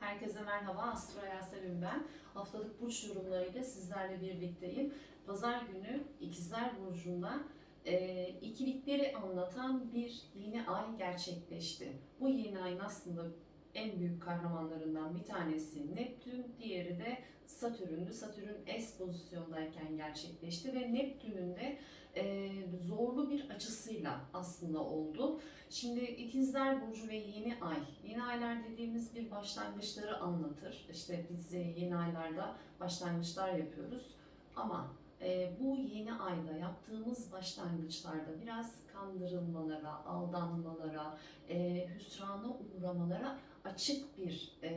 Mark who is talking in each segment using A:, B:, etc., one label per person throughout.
A: Herkese merhaba, Astro Yasemin ben. Haftalık burç yorumlarıyla sizlerle birlikteyim. Pazar günü İkizler Burcu'nda e, ikilikleri anlatan bir yeni ay gerçekleşti. Bu yeni ayın aslında en büyük kahramanlarından bir tanesi Neptün, diğeri de Satürn'dü. Satürn S pozisyondayken gerçekleşti ve Neptün'ün de e, zorlu bir açısıyla aslında oldu. Şimdi ikizler burcu ve yeni ay. Yeni aylar dediğimiz bir başlangıçları anlatır. İşte biz e, yeni aylarda başlangıçlar yapıyoruz. Ama e, bu yeni ayda yaptığımız başlangıçlarda biraz kandırılmalara, aldanmalara, e, hüsrana uğramalara açık bir e,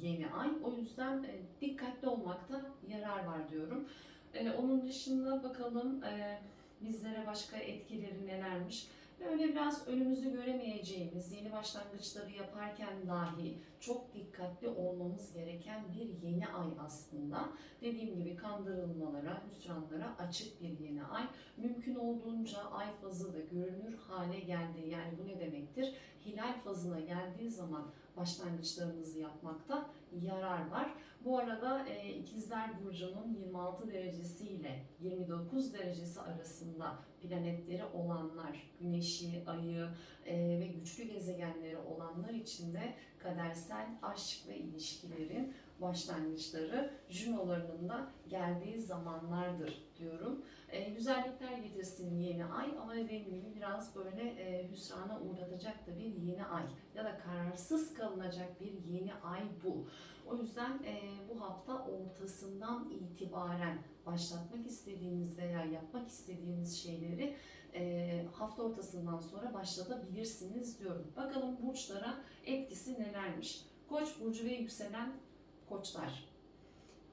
A: yeni ay. O yüzden e, dikkatli olmakta yarar var diyorum. E, onun dışında bakalım e, bizlere başka etkileri nelermiş. Böyle biraz önümüzü göremeyeceğimiz yeni başlangıçları yaparken dahi çok dikkatli olmamız gereken bir yeni ay aslında. Dediğim gibi kandırılmalara, hüsranlara açık bir yeni ay. Mümkün olduğunca ay fazı da görünür hale geldi. Yani bu ne demektir? Hilal fazına geldiği zaman başlangıçlarımızı yapmakta yarar var. Bu arada e, İkizler Burcu'nun 26 derecesi ile 29 derecesi arasında planetleri olanlar, güneşi, ayı e, ve güçlü gezegenleri olanlar için de kadersel aşk ve ilişkilerin başlangıçları Juno'larının da geldiği zamanlardır diyorum. E, güzellikler getirsin yeni ay ama dediğim biraz böyle e, hüsrana uğratacak da bir yeni ay ya da kararsız kalınacak bir yeni ay bu. O yüzden e, bu hafta ortasından itibaren başlatmak istediğiniz veya yapmak istediğiniz şeyleri e, hafta ortasından sonra başlatabilirsiniz diyorum. Bakalım burçlara etkisi nelermiş? Koç burcu ve yükselen koçlar.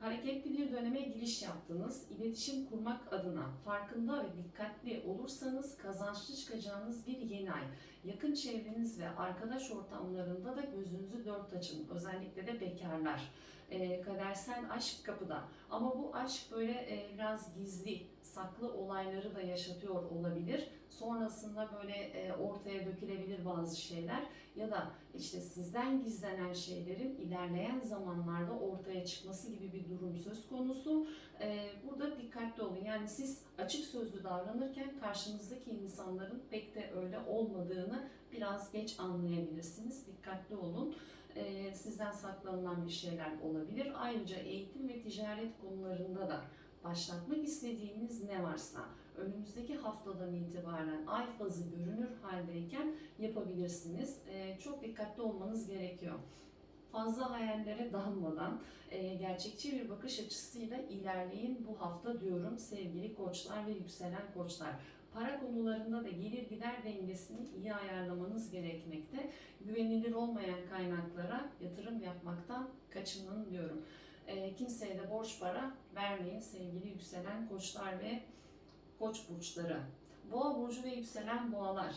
A: Hareketli bir döneme giriş yaptınız. İletişim kurmak adına farkında ve dikkatli olursanız kazançlı çıkacağınız bir yeni ay. Yakın çevreniz ve arkadaş ortamlarında da gözünüzü dört açın. Özellikle de bekarlar. E, kadersel aşk kapıda. Ama bu aşk böyle e, biraz gizli, saklı olayları da yaşatıyor olabilir. Sonrasında böyle e, ortaya dökülebilir bazı şeyler ya da işte sizden gizlenen şeylerin ilerleyen zamanlarda ortaya çıkması gibi bir durum söz konusu. E, burada dikkatli olun. Yani siz açık sözlü davranırken karşınızdaki insanların pek de öyle olmadığını biraz geç anlayabilirsiniz. Dikkatli olun. E, sizden saklanılan bir şeyler olabilir. Ayrıca eğitim ve ticaret konularında da başlatmak istediğiniz ne varsa önümüzdeki haftadan itibaren ay fazı görünür haldeyken yapabilirsiniz. Ee, çok dikkatli olmanız gerekiyor. Fazla hayallere dalmadan e, gerçekçi bir bakış açısıyla ilerleyin bu hafta diyorum sevgili koçlar ve yükselen koçlar. Para konularında da gelir gider dengesini iyi ayarlamanız gerekmekte. Güvenilir olmayan kaynaklara yatırım yapmaktan kaçının diyorum. E, kimseye de borç para vermeyin sevgili yükselen koçlar ve koç burçları. Boğa burcu ve yükselen boğalar.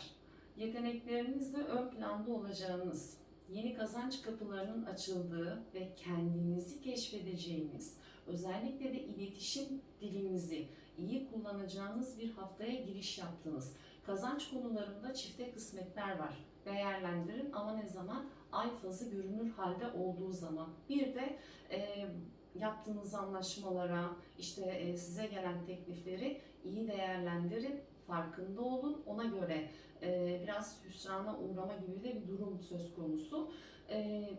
A: Yeteneklerinizle ön planda olacağınız, yeni kazanç kapılarının açıldığı ve kendinizi keşfedeceğiniz, özellikle de iletişim dilinizi iyi kullanacağınız bir haftaya giriş yaptınız. Kazanç konularında çifte kısmetler var. Değerlendirin ama ne zaman? Ay fazı görünür halde olduğu zaman. Bir de e, yaptığınız anlaşmalara, işte e, size gelen teklifleri iyi değerlendirin, farkında olun. Ona göre e, biraz hüsrana uğrama gibi de bir durum söz konusu. E,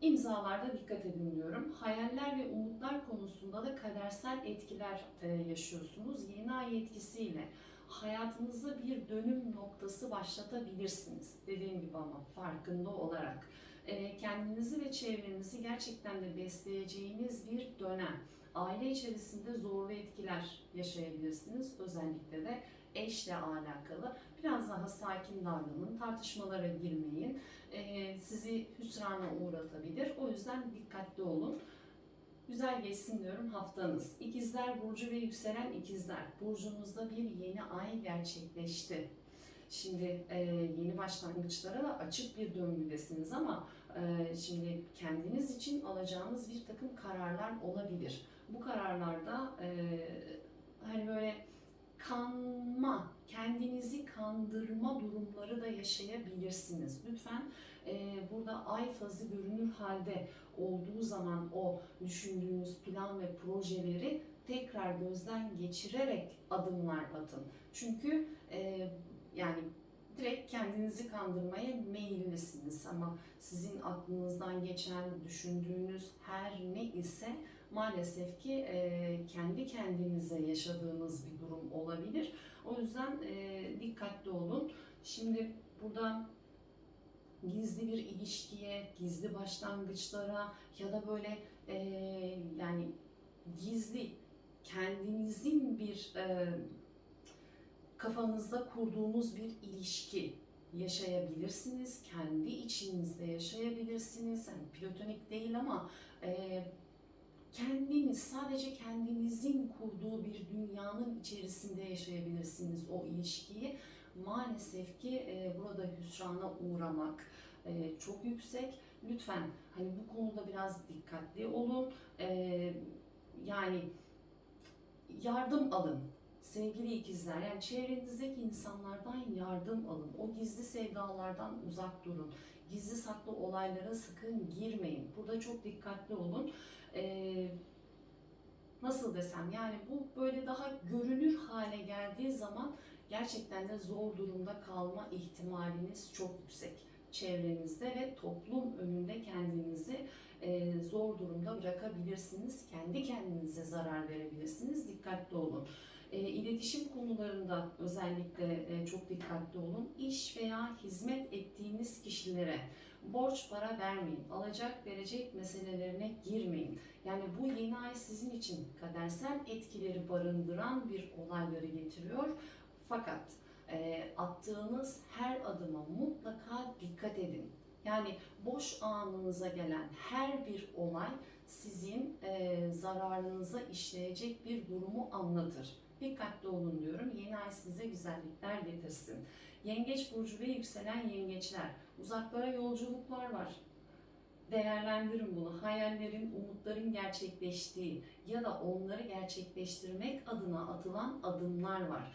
A: imzalarda dikkat edin diyorum. Hayaller ve umutlar konusunda da kadersel etkiler e, yaşıyorsunuz. Yeni ay etkisiyle hayatınızda bir dönüm noktası başlatabilirsiniz. Dediğim gibi ama farkında olarak. E, kendinizi ve çevrenizi gerçekten de besleyeceğiniz bir dönem. Aile içerisinde zorlu etkiler yaşayabilirsiniz. Özellikle de eşle alakalı. Biraz daha sakin davranın, tartışmalara girmeyin. E, sizi hüsrana uğratabilir. O yüzden dikkatli olun. Güzel geçsin diyorum haftanız. İkizler Burcu ve yükselen ikizler. Burcunuzda bir yeni ay gerçekleşti. Şimdi e, yeni başlangıçlara da açık bir döngüdesiniz ama e, şimdi kendiniz için alacağınız bir takım kararlar olabilir. Bu kararlarda e, hani böyle kanma, kendinizi kandırma durumları da yaşayabilirsiniz. Lütfen e, burada ay fazı görünür halde olduğu zaman o düşündüğünüz plan ve projeleri tekrar gözden geçirerek adımlar atın. Çünkü e, yani direkt kendinizi kandırmaya meyillisiniz ama sizin aklınızdan geçen, düşündüğünüz her ne ise maalesef ki e, kendi kendinize yaşadığınız bir durum olabilir. O yüzden e, dikkatli olun. Şimdi burada gizli bir ilişkiye, gizli başlangıçlara ya da böyle e, yani gizli kendinizin bir e, kafanızda kurduğunuz bir ilişki yaşayabilirsiniz. Kendi içinizde yaşayabilirsiniz. Yani platonik değil ama e, kendiniz, sadece kendinizin kurduğu bir dünyanın içerisinde yaşayabilirsiniz o ilişkiyi. Maalesef ki e, burada hüsrana uğramak e, çok yüksek. Lütfen hani bu konuda biraz dikkatli olun. E, yani yardım alın. Sevgili ikizler, yani çevrenizdeki insanlardan yardım alın. O gizli sevdalardan uzak durun. Gizli saklı olaylara sakın girmeyin. Burada çok dikkatli olun. Nasıl desem yani bu böyle daha görünür hale geldiği zaman gerçekten de zor durumda kalma ihtimaliniz çok yüksek çevrenizde ve toplum önünde kendinizi e, zor durumda bırakabilirsiniz. Kendi kendinize zarar verebilirsiniz. Dikkatli olun. E, iletişim konularında özellikle e, çok dikkatli olun. İş veya hizmet ettiğiniz kişilere borç para vermeyin. Alacak verecek meselelerine girmeyin. Yani bu yeni ay sizin için kadersel etkileri barındıran bir olayları getiriyor. Fakat e, attığınız her adıma mutlaka dikkat edin. Yani boş anınıza gelen her bir olay sizin e, zararınıza işleyecek bir durumu anlatır. Dikkatli olun diyorum. Yeni ay size güzellikler getirsin. Yengeç burcu ve yükselen yengeçler. Uzaklara yolculuklar var. Değerlendirin bunu. Hayallerin, umutların gerçekleştiği ya da onları gerçekleştirmek adına atılan adımlar var.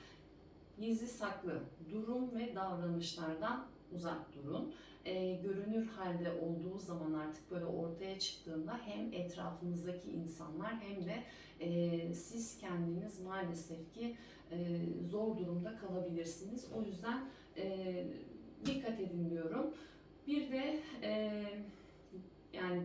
A: Gizli saklı durum ve davranışlardan uzak durun. Ee, görünür halde olduğu zaman artık böyle ortaya çıktığında hem etrafınızdaki insanlar hem de e, siz kendiniz maalesef ki e, zor durumda kalabilirsiniz. O yüzden e, dikkat edin diyorum. Bir de e, yani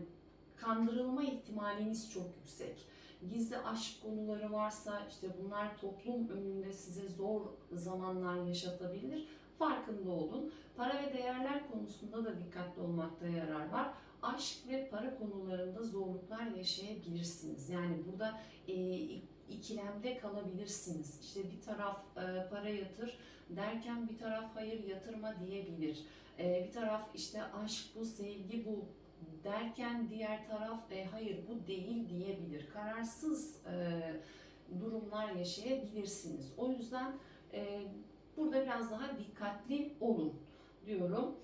A: kandırılma ihtimaliniz çok yüksek. Gizli aşk konuları varsa işte bunlar toplum önünde size zor zamanlar yaşatabilir. Farkında olun. Para ve değerler konusunda da dikkatli olmakta yarar var. Aşk ve para konularında zorluklar yaşayabilirsiniz. Yani burada e, ikilemde kalabilirsiniz. İşte bir taraf e, para yatır derken bir taraf hayır yatırma diyebilir. E, bir taraf işte aşk bu, sevgi bu derken diğer taraf e, hayır bu değil diyebilir. Kararsız e, durumlar yaşayabilirsiniz. O yüzden e, burada biraz daha dikkatli olun diyorum.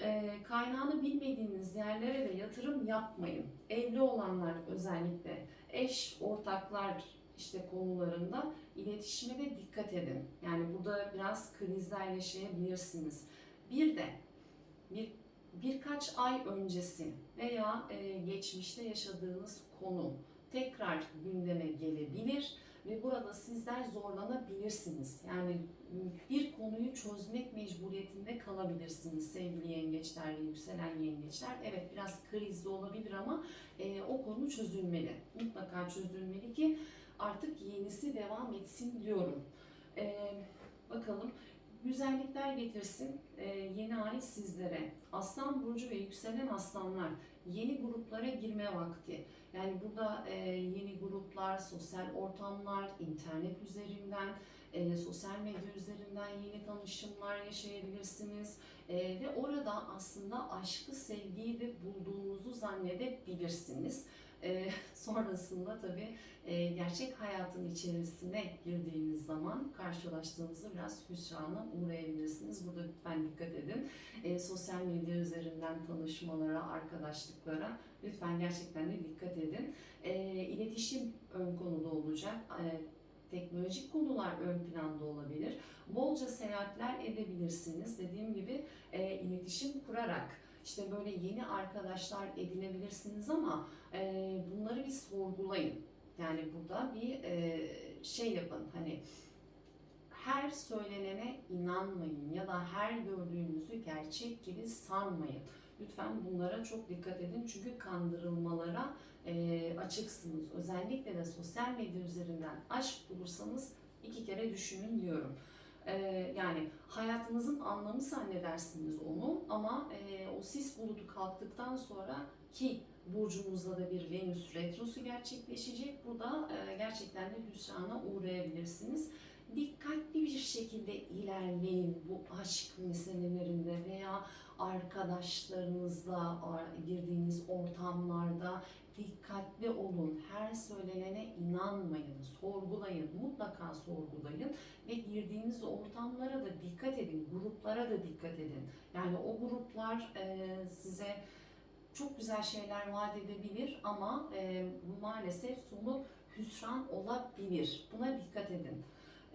A: E, kaynağını bilmediğiniz yerlere de yatırım yapmayın. Evli olanlar özellikle eş, ortaklar işte konularında iletişime de dikkat edin. Yani burada biraz krizler yaşayabilirsiniz. Bir de bir birkaç ay öncesi veya e, geçmişte yaşadığınız konu tekrar gündeme gelebilir ve burada sizler zorlanabilirsiniz. Yani bir konuyu çözmek mecburiyetinde kalabilirsiniz sevgili yengeçler ve yükselen yengeçler. Evet biraz krizli olabilir ama e, o konu çözülmeli. Mutlaka çözülmeli ki artık yenisi devam etsin diyorum. E, bakalım güzellikler getirsin e, yeni ay sizlere. Aslan burcu ve yükselen aslanlar yeni gruplara girme vakti. Yani burada e, yeni gruplar, sosyal ortamlar, internet üzerinden, e, sosyal medya üzerinden yeni tanışımlar yaşayabilirsiniz. E, ve orada aslında aşkı, sevgiyi de bulduğunuzu zannedebilirsiniz. E, sonrasında tabii e, gerçek hayatın içerisine girdiğiniz zaman karşılaştığınızda biraz hüsrana uğrayabilirsiniz. Burada lütfen dikkat edin. E, sosyal medya üzerinden tanışmalara, arkadaşlıklara lütfen gerçekten de dikkat edin. E, iletişim ön konuda olacak. E, teknolojik konular ön planda olabilir. Bolca seyahatler edebilirsiniz. Dediğim gibi e, iletişim kurarak işte böyle yeni arkadaşlar edinebilirsiniz ama e, bunları bir sorgulayın. Yani burada bir e, şey yapın hani her söylenene inanmayın ya da her gördüğünüzü gerçek gibi sanmayın. Lütfen bunlara çok dikkat edin çünkü kandırılmalara e, açıksınız. Özellikle de sosyal medya üzerinden aşk bulursanız iki kere düşünün diyorum. E, yani hayatınızın anlamı zannedersiniz onu ama e, o sis bulutu kalktıktan sonra ki burcunuzda da bir Venüs retrosu gerçekleşecek. Burada e, gerçekten de hüsrana uğrayabilirsiniz dikkatli bir şekilde ilerleyin bu aşk meselelerinde veya arkadaşlarınızla girdiğiniz ortamlarda dikkatli olun. Her söylenene inanmayın, sorgulayın, mutlaka sorgulayın ve girdiğiniz ortamlara da dikkat edin, gruplara da dikkat edin. Yani o gruplar e, size çok güzel şeyler vaat edebilir ama e, maalesef sonu hüsran olabilir. Buna dikkat edin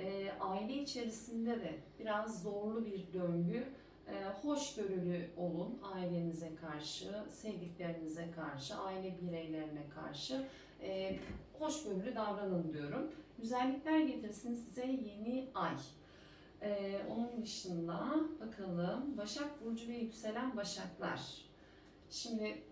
A: e, aile içerisinde de biraz zorlu bir döngü. E, hoşgörülü olun ailenize karşı, sevdiklerinize karşı, aile bireylerine karşı. E, hoşgörülü davranın diyorum. Güzellikler getirsin size yeni ay. E, onun dışında bakalım Başak Burcu ve yükselen Başaklar. Şimdi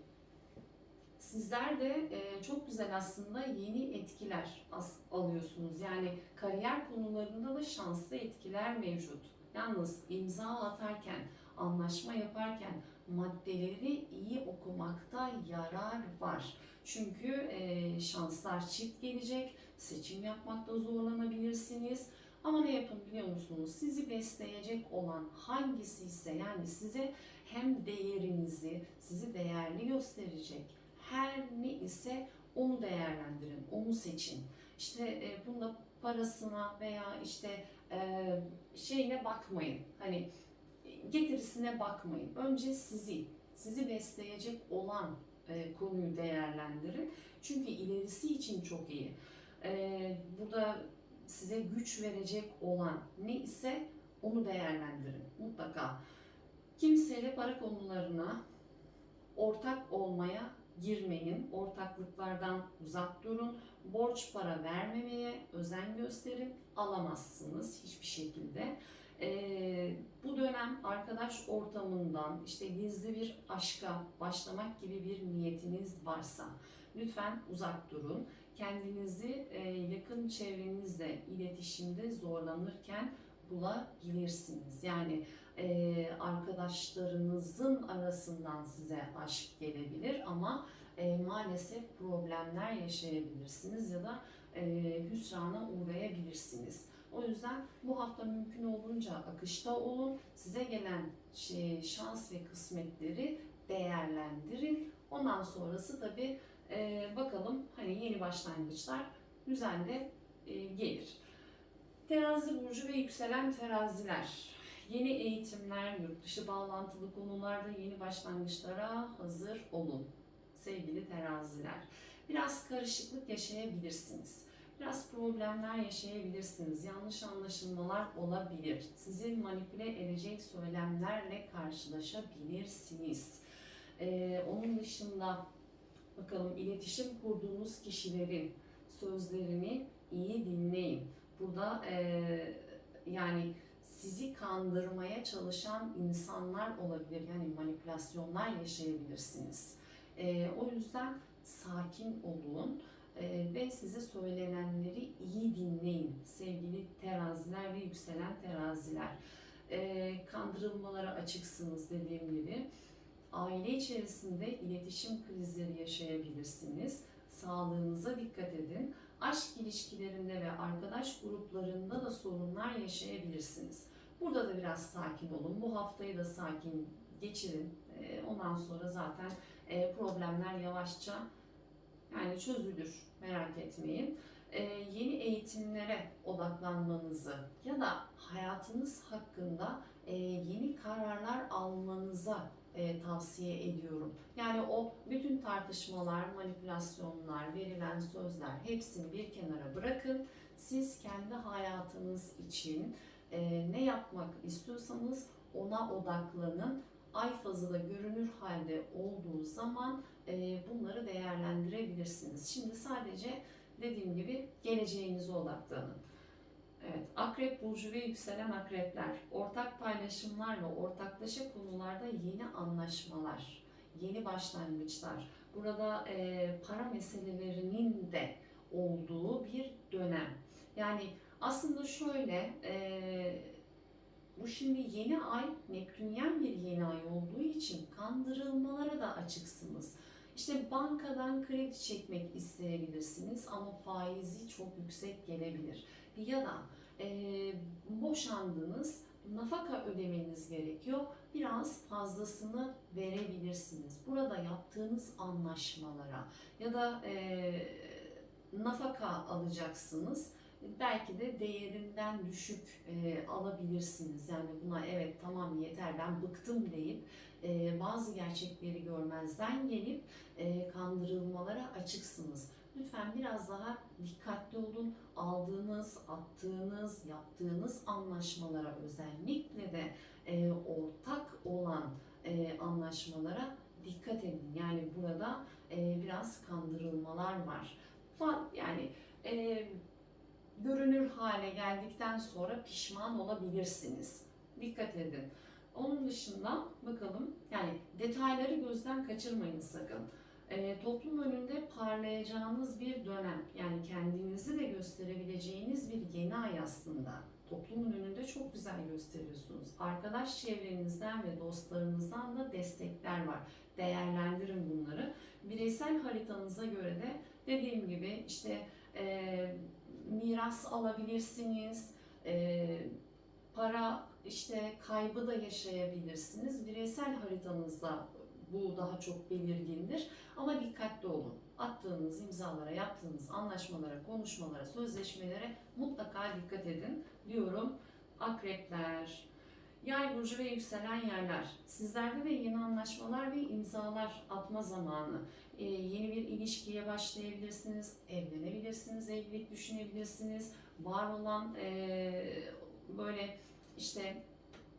A: sizler de e, çok güzel aslında yeni etkiler alıyorsunuz. Yani kariyer konularında da şanslı etkiler mevcut. Yalnız imza atarken, anlaşma yaparken maddeleri iyi okumakta yarar var. Çünkü e, şanslar çift gelecek, seçim yapmakta zorlanabilirsiniz. Ama ne yapın biliyor musunuz? Sizi besleyecek olan hangisi ise yani size hem değerinizi, sizi değerli gösterecek, her ne ise onu değerlendirin, onu seçin. İşte e, bunda parasına veya işte şeyine bakmayın. Hani getirisine bakmayın. Önce sizi, sizi besleyecek olan konuyu değerlendirin. Çünkü ilerisi için çok iyi. Burada size güç verecek olan ne ise onu değerlendirin mutlaka. Kimseyle para konularına ortak olmaya girmeyin. Ortaklıklardan uzak durun. Borç para vermemeye özen gösterin. Alamazsınız hiçbir şekilde. Ee, bu dönem arkadaş ortamından işte gizli bir aşka başlamak gibi bir niyetiniz varsa lütfen uzak durun. Kendinizi e, yakın çevrenizle iletişimde zorlanırken bulabilirsiniz. Yani e, arkadaşlarınızın arasından size aşk gelebilir ama e, maalesef problemler yaşayabilirsiniz ya da hüsrana uğrayabilirsiniz. O yüzden bu hafta mümkün olduğunca akışta olun. Size gelen şey, şans ve kısmetleri değerlendirin. Ondan sonrası tabii e, bakalım hani yeni başlangıçlar güzel de e, gelir. Terazi burcu ve yükselen teraziler. Yeni eğitimler, yurt bağlantılı konularda yeni başlangıçlara hazır olun. Sevgili teraziler. Biraz karışıklık yaşayabilirsiniz. Biraz problemler yaşayabilirsiniz. Yanlış anlaşılmalar olabilir. Sizi manipüle edecek söylemlerle karşılaşabilirsiniz. Ee, onun dışında bakalım iletişim kurduğunuz kişilerin sözlerini iyi dinleyin. Burada e, yani sizi kandırmaya çalışan insanlar olabilir. Yani manipülasyonlar yaşayabilirsiniz. E, o yüzden sakin olun e, ve size söylenenleri iyi dinleyin sevgili teraziler ve yükselen teraziler. E, kandırılmalara açıksınız dediğim gibi. Aile içerisinde iletişim krizleri yaşayabilirsiniz. Sağlığınıza dikkat edin aşk ilişkilerinde ve arkadaş gruplarında da sorunlar yaşayabilirsiniz. Burada da biraz sakin olun. Bu haftayı da sakin geçirin. Ee, ondan sonra zaten e, problemler yavaşça yani çözülür. Merak etmeyin. Ee, yeni eğitimlere odaklanmanızı ya da hayatınız hakkında e, yeni kararlar almanıza e, tavsiye ediyorum. Yani o bütün tartışmalar, manipülasyonlar, verilen sözler hepsini bir kenara bırakın. Siz kendi hayatınız için ne yapmak istiyorsanız ona odaklanın. Ay fazı da görünür halde olduğu zaman e, bunları değerlendirebilirsiniz. Şimdi sadece dediğim gibi geleceğinize odaklanın. Evet, akrep burcu ve yükselen akrepler, ortak paylaşımlar ve ortaklaşa konularda yeni anlaşmalar, yeni başlangıçlar, burada e, para meselelerinin de olduğu bir dönem. Yani aslında şöyle, e, bu şimdi yeni ay, Neptünyen bir yeni ay olduğu için kandırılmalara da açıksınız. İşte bankadan kredi çekmek isteyebilirsiniz ama faizi çok yüksek gelebilir. Ya da e, boşandınız, nafaka ödemeniz gerekiyor. Biraz fazlasını verebilirsiniz. Burada yaptığınız anlaşmalara ya da e, nafaka alacaksınız. Belki de değerinden düşük e, alabilirsiniz. Yani buna evet tamam yeter ben bıktım deyip e, bazı gerçekleri görmezden gelip e, kandırılmalara açıksınız. Lütfen biraz daha dikkatli olun. Aldığınız, attığınız, yaptığınız anlaşmalara özellikle de e, ortak olan e, anlaşmalara dikkat edin. Yani burada e, biraz kandırılmalar var. Yani e, görünür hale geldikten sonra pişman olabilirsiniz. Dikkat edin. Onun dışında bakalım yani detayları gözden kaçırmayın sakın. E, toplum önünde parlayacağınız bir dönem yani kendinizi de gösterebileceğiniz bir yeni ay aslında. Toplumun önünde çok güzel gösteriyorsunuz. Arkadaş çevrenizden ve dostlarınızdan da destekler var. Değerlendirin bunları. Bireysel haritanıza göre de dediğim gibi işte e, miras alabilirsiniz, e, para işte kaybı da yaşayabilirsiniz. Bireysel haritanızda bu daha çok belirgindir. Ama dikkatli olun. Attığınız imzalara, yaptığınız anlaşmalara, konuşmalara, sözleşmelere mutlaka dikkat edin diyorum. Akrepler, Yay burcu ve yükselen yerler. Sizlerde de yeni anlaşmalar ve imzalar atma zamanı. Ee, yeni bir ilişkiye başlayabilirsiniz, evlenebilirsiniz, evlilik düşünebilirsiniz. Var olan ee, böyle işte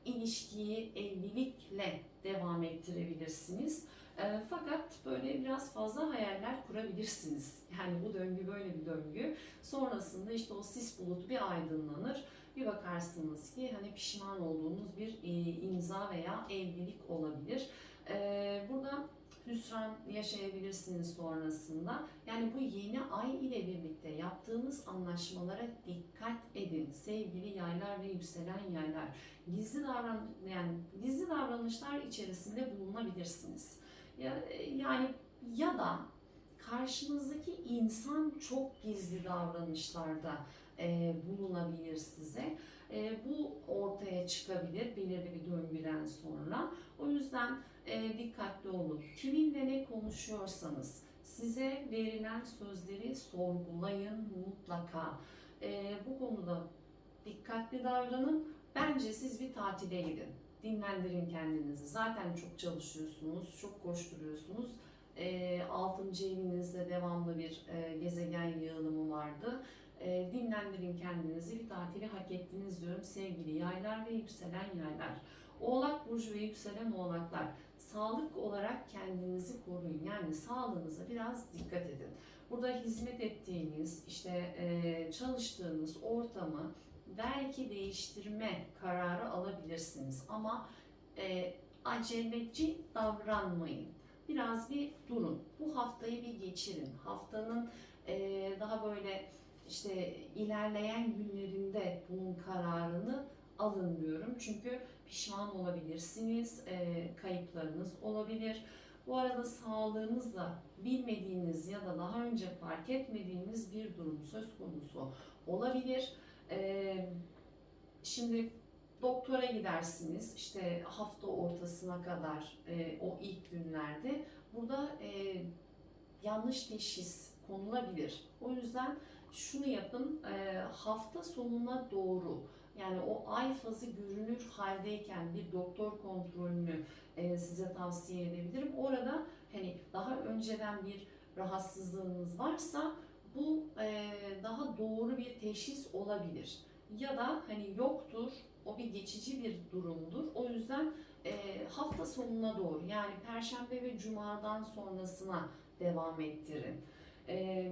A: ilişkiyi evlilikle devam ettirebilirsiniz. E, fakat böyle biraz fazla hayaller kurabilirsiniz. Yani bu döngü böyle bir döngü. Sonrasında işte o sis bulutu bir aydınlanır. Bir bakarsınız ki hani pişman olduğunuz bir e, imza veya evlilik olabilir. E, burada hüsran yaşayabilirsiniz sonrasında. Yani bu yeni ay ile birlikte yaptığınız anlaşmalara dikkat edin. Sevgili yaylar ve yükselen yaylar. Gizli davran yani gizli davranışlar içerisinde bulunabilirsiniz. Ya, yani ya da karşınızdaki insan çok gizli davranışlarda e, bulunabilir size. E, bu ortaya çıkabilir belirli bir döngüden sonra. O yüzden e, dikkatli olun. Kiminle ne konuşuyorsanız size verilen sözleri sorgulayın mutlaka. E, bu konuda dikkatli davranın. Bence siz bir tatile gidin. Dinlendirin kendinizi. Zaten çok çalışıyorsunuz, çok koşturuyorsunuz. E, 6. evinizde devamlı bir e, gezegen yığılımı vardı. E, dinlendirin kendinizi. Bir tatili hak ettiniz diyorum sevgili yaylar ve yükselen yaylar. Oğlak burcu ve yükselen oğlaklar. Sağlık olarak kendinizi koruyun. Yani sağlığınıza biraz dikkat edin. Burada hizmet ettiğiniz, işte e, çalıştığınız ortamı belki değiştirme kararı alabilirsiniz. Ama e, aceleci davranmayın. Biraz bir durun. Bu haftayı bir geçirin. Haftanın e, daha böyle işte ilerleyen günlerinde bunun kararını alın diyorum. Çünkü pişman olabilirsiniz, e, kayıplarınız olabilir. Bu arada sağlığınızla bilmediğiniz ya da daha önce fark etmediğiniz bir durum söz konusu olabilir. E, şimdi doktora gidersiniz işte hafta ortasına kadar e, o ilk günlerde. Burada yanlış teşhis konulabilir. O yüzden şunu yapın, e, hafta sonuna doğru yani o ay fazı görünür haldeyken bir doktor kontrolünü e, size tavsiye edebilirim. Orada hani daha önceden bir rahatsızlığınız varsa bu e, daha doğru bir teşhis olabilir. Ya da hani yoktur, o bir geçici bir durumdur. O yüzden e, hafta sonuna doğru yani Perşembe ve Cuma'dan sonrasına devam ettirin. E,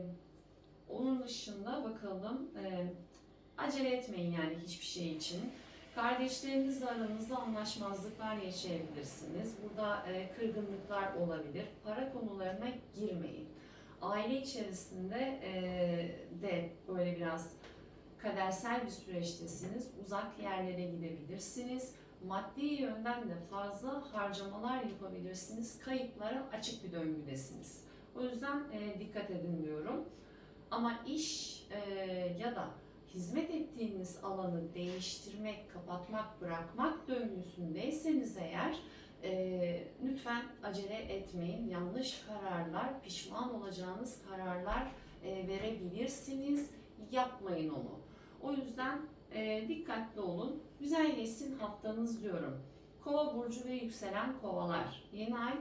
A: dışında bakalım e, acele etmeyin yani hiçbir şey için. Kardeşlerinizle aranızda anlaşmazlıklar yaşayabilirsiniz. Burada e, kırgınlıklar olabilir. Para konularına girmeyin. Aile içerisinde e, de böyle biraz kadersel bir süreçtesiniz. Uzak yerlere gidebilirsiniz. Maddi yönden de fazla harcamalar yapabilirsiniz. Kayıplara açık bir döngüdesiniz. O yüzden e, dikkat edin diyorum. Ama iş e, ya da hizmet ettiğiniz alanı değiştirmek, kapatmak, bırakmak döngüsündeyseniz eğer e, lütfen acele etmeyin. Yanlış kararlar, pişman olacağınız kararlar e, verebilirsiniz. Yapmayın onu. O yüzden e, dikkatli olun. Güzel geçsin haftanız diyorum. Kova burcu ve yükselen kovalar. Yeni ay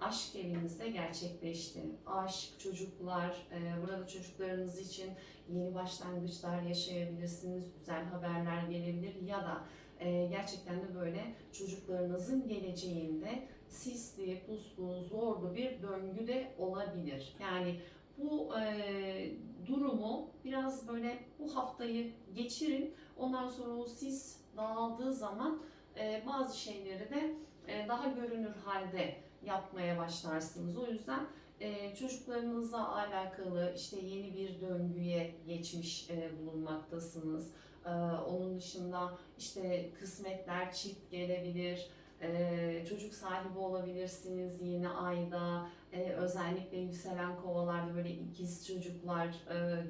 A: aşk evinizde gerçekleşti. Aşk, çocuklar, e, burada çocuklarınız için yeni başlangıçlar yaşayabilirsiniz. Güzel haberler gelebilir ya da e, gerçekten de böyle çocuklarınızın geleceğinde sisli, puslu, zorlu bir döngü de olabilir. Yani bu e, durumu biraz böyle bu haftayı geçirin. Ondan sonra o sis dağıldığı zaman e, bazı şeyleri de e, daha görünür halde yapmaya başlarsınız. O yüzden e, çocuklarınızla alakalı işte yeni bir döngüye geçmiş e, bulunmaktasınız. E, onun dışında işte kısmetler çift gelebilir. E, çocuk sahibi olabilirsiniz yeni ayda. E, özellikle yükselen kovalarda böyle ikiz çocuklar e,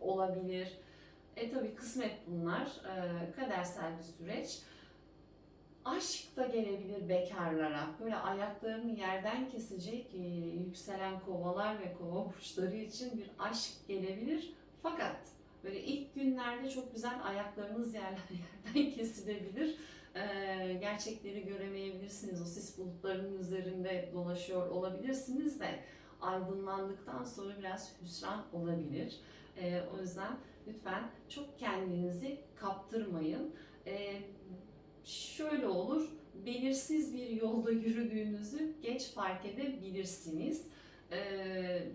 A: olabilir. E tabi kısmet bunlar. E, kadersel bir süreç. Aşk da gelebilir bekarlara. Böyle ayaklarını yerden kesecek e, yükselen kovalar ve kova burçları için bir aşk gelebilir. Fakat böyle ilk günlerde çok güzel ayaklarınız yerden, kesilebilir. E, gerçekleri göremeyebilirsiniz. O sis bulutlarının üzerinde dolaşıyor olabilirsiniz de aydınlandıktan sonra biraz hüsran olabilir. E, o yüzden lütfen çok kendinizi kaptırmayın. E, şöyle olur, belirsiz bir yolda yürüdüğünüzü geç fark edebilirsiniz. Ee,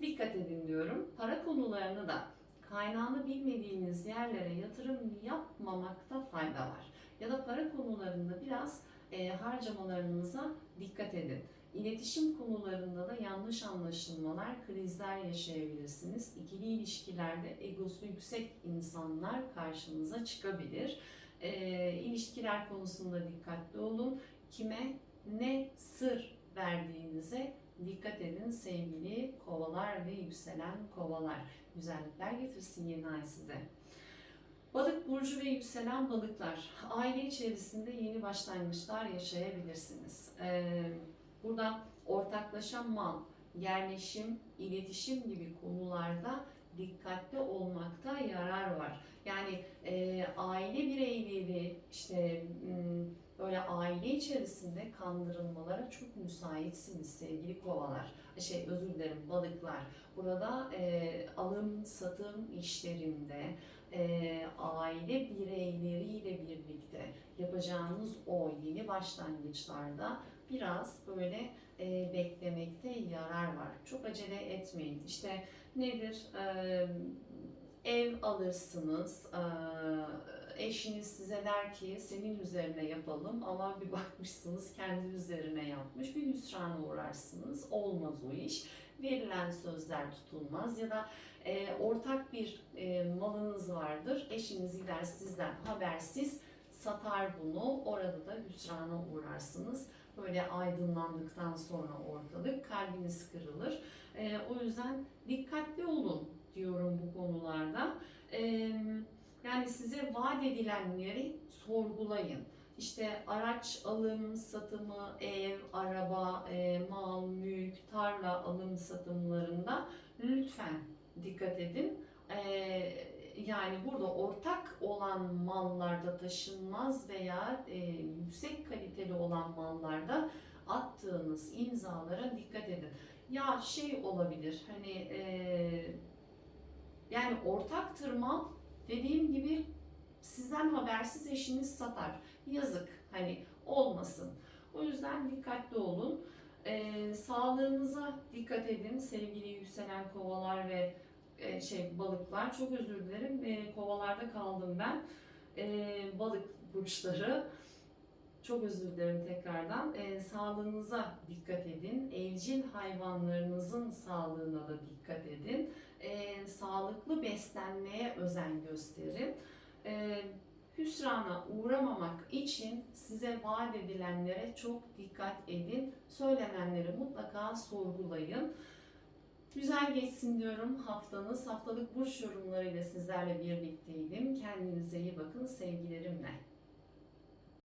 A: dikkat edin diyorum. Para konularını da kaynağını bilmediğiniz yerlere yatırım yapmamakta fayda var. Ya da para konularında biraz e, harcamalarınıza dikkat edin. İletişim konularında da yanlış anlaşılmalar, krizler yaşayabilirsiniz. İkili ilişkilerde egosu yüksek insanlar karşınıza çıkabilir. E, ilişkiler konusunda dikkatli olun. Kime ne sır verdiğinize dikkat edin sevgili kovalar ve yükselen kovalar. Güzellikler getirsin yeni ay size. Balık burcu ve yükselen balıklar. Aile içerisinde yeni başlangıçlar yaşayabilirsiniz. Ee, burada ortaklaşa mal, yerleşim, iletişim gibi konularda dikkatli olmakta yarar var. Yani e, aile bireyleri işte böyle aile içerisinde kandırılmalara çok müsaitsiniz sevgili kovalar. Şey özür dilerim balıklar. Burada e, alım satım işlerinde e, aile bireyleriyle birlikte yapacağınız o yeni başlangıçlarda biraz böyle e, beklemekte yarar var. Çok acele etmeyin. İşte nedir? Ev alırsınız. Eşiniz size der ki senin üzerine yapalım ama bir bakmışsınız kendi üzerine yapmış. Bir hüsrana uğrarsınız. Olmaz o iş. Verilen sözler tutulmaz ya da e, ortak bir e, malınız vardır. Eşiniz gider sizden habersiz satar bunu. Orada da hüsrana uğrarsınız. Böyle aydınlandıktan sonra ortalık kalbiniz kırılır. E, o yüzden dikkatli olun diyorum bu konularda. E, yani size vaat edilenleri sorgulayın. İşte araç alım, satımı, ev, araba, e, mal, mülk, tarla alım satımlarında lütfen dikkat edin. Ee, yani burada ortak olan mallarda taşınmaz veya e, yüksek kaliteli olan mallarda attığınız imzalara dikkat edin. Ya şey olabilir hani e, yani ortaktır mal dediğim gibi sizden habersiz eşiniz satar. Yazık hani olmasın. O yüzden dikkatli olun. Ee, sağlığınıza dikkat edin sevgili yükselen kovalar ve e, şey balıklar. Çok özür dilerim. E, kovalarda kaldım ben. E, balık burçları. Çok özür dilerim tekrardan. E, sağlığınıza dikkat edin. Evcil hayvanlarınızın sağlığına da dikkat edin. E, sağlıklı beslenmeye özen gösterin. E, hüsrana uğramamak için size vaat edilenlere çok dikkat edin. Söylenenleri mutlaka sorgulayın. Güzel geçsin diyorum haftanız. Haftalık burç yorumlarıyla sizlerle birlikteydim. Kendinize iyi bakın sevgilerimle.